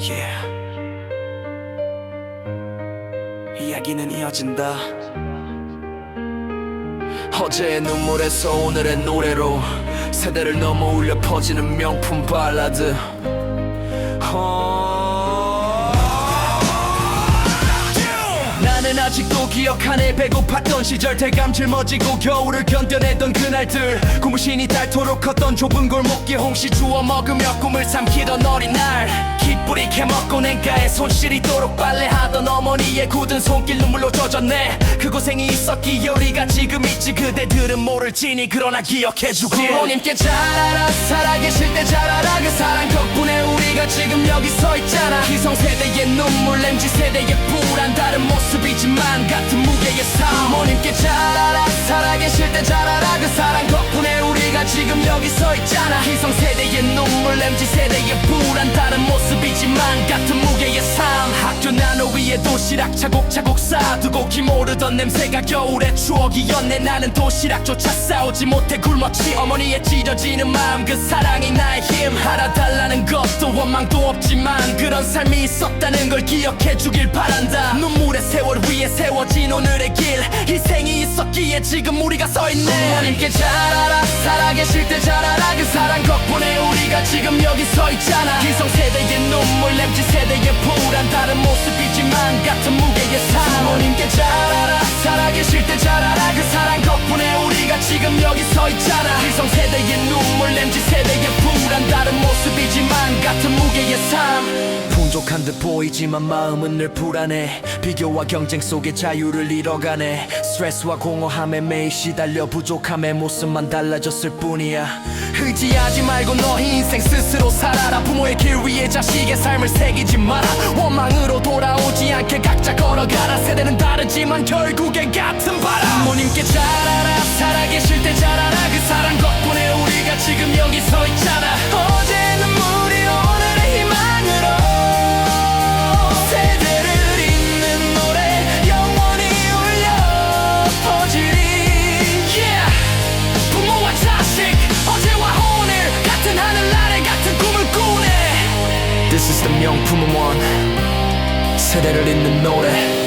Yeah. 이야기는 이어진다. 어제의 눈물에서 오늘의 노래로 세대를 넘어 울려 퍼지는 명품 발라드. 어... 기억하네 배고팠던 시절 대감 짊어지고 겨울을 견뎌내던 그날들. 고무신이 닳도록 컸던 좁은 골목길 홍시 주워 먹으며 꿈을 삼키던 어린 날. 기쁘리 캐먹고 냉가에 손실이도록 빨래하던 어머니의 굳은 손길 눈물로 젖었네. 그 고생이 있었기에 우리가 지금 있지 그대들은 모를지니 그러나 기억해주길. 부모님께 잘 알아 살아계실 때 잘 알아 그 사랑 여기 서 있잖아. 기성세대의 눈물 MZ세대의 불안. 다른 모습이지만 같은 무게의 삶. 부모님께 잘 알아 살아계실 때 잘 알아 그 사랑 덕분에 우리가 지금 여기 서 있잖아. 기성세대의 눈물 MZ세대의 불안. 다른 모습이지만 같은 무게의 삶. 학교 난로 위에 도시락 차곡차곡 쌓아두고 기모르던 냄새가 겨울의 추억이었네. 나는 도시락조차 싸우지 못해 굶었지. 어머니의 찢어지는 마음 그 사랑이 나의 힘. 알아달라는 것도 원망도 없지만 그런 삶이 있었다는 걸 기억해 주길 바란다. 눈물의 세월 위에 세워진 오늘의 길. 희생이 있었기에 지금 우리가 서 있네. 부모님께 잘 알아 살아계실 때 잘 알아 그 사랑 덕분에 우리가 지금 여기 서 있잖아. 기성세대의 눈물 MZ세대의 불안. 다른 모습이지만 같은 무게의 삶. 부모님께 잘 알아 살아계실 때 잘 알아 그 사랑 덕분에 우리가 지금 여기 서 있잖아. 기성세대의 눈물 MZ세대의 불안 삶 풍족한 듯 보이지만 마음은 늘 불안해. 비교와 경쟁 속에 자유를 잃어가네. 스트레스와 공허함에 매일 시달려 부족함의 모습만 달라졌을 뿐이야. 의지하지 말고 너의 인생 스스로 살아라. 부모의 길 위에 자식의 삶을 새기지 마라. 원망으로 돌아오지 않게 각자 걸어가라. 세대는 다르지만 결국엔 같은 바람. 부모님께 잘 알아 같은 꿈을 꾸네. This is the 명품 원. 세대를 잇는 노래